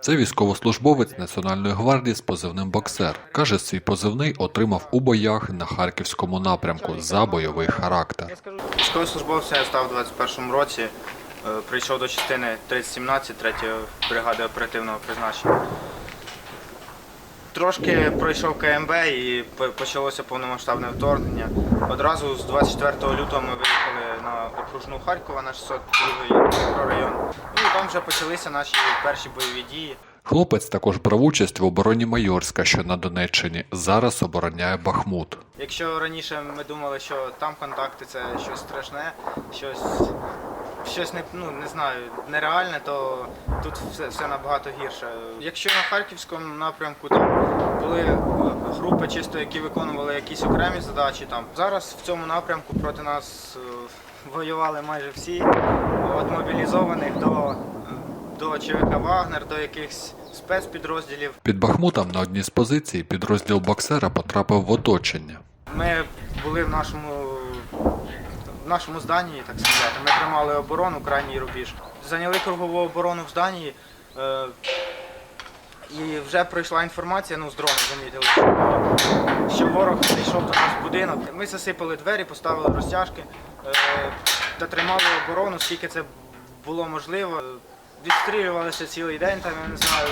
Це військовослужбовець Національної гвардії з позивним боксер. Каже, свій позивний отримав у боях на харківському напрямку за бойовий характер. Військовослужбовцем я став у 21 році. Е, Прийшов до частини 3017 3 бригади оперативного призначення. Трошки пройшов КМБ і почалося повномасштабне вторгнення. Одразу з 24 лютого ми виїхали на окружну Харкова на 602 мікрорайон. Ну і там вже почалися наші перші бойові дії. Хлопець також брав участь в обороні Майорська, що на Донеччині. Зараз обороняє Бахмут. Якщо раніше ми думали, що там контакти це щось страшне, щось, щось не, ну, не знаю, нереальне, то тут все, все набагато гірше. Якщо на харківському напрямку там були е, групи, чисто які виконували якісь окремі задачі, там зараз в цьому напрямку проти нас е, воювали майже всі, від мобілізованих до, до ЧВК Вагнер, до якихось спецпідрозділів. Під Бахмутом на одній з позицій підрозділ боксера потрапив в оточення. Ми були в нашому, в нашому зданні, так сказати. Ми тримали оборону, крайній рубіж. Зайняли кругову оборону в зданні. Е, і вже пройшла інформація, ну з дрону замітили, що, ворог зайшов до нас в будинок. Ми засипали двері, поставили розтяжки е, та тримали оборону, скільки це було можливо. Відстрілювалися цілий день, там я не знаю.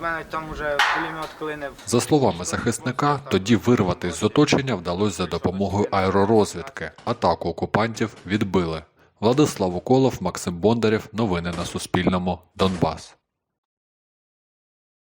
Мене там уже пулемет коли За словами захисника, тоді вирвати з оточення вдалося за допомогою аеророзвідки. Атаку окупантів відбили. Владислав Уколов, Максим Бондарєв. Новини на Суспільному. Донбас.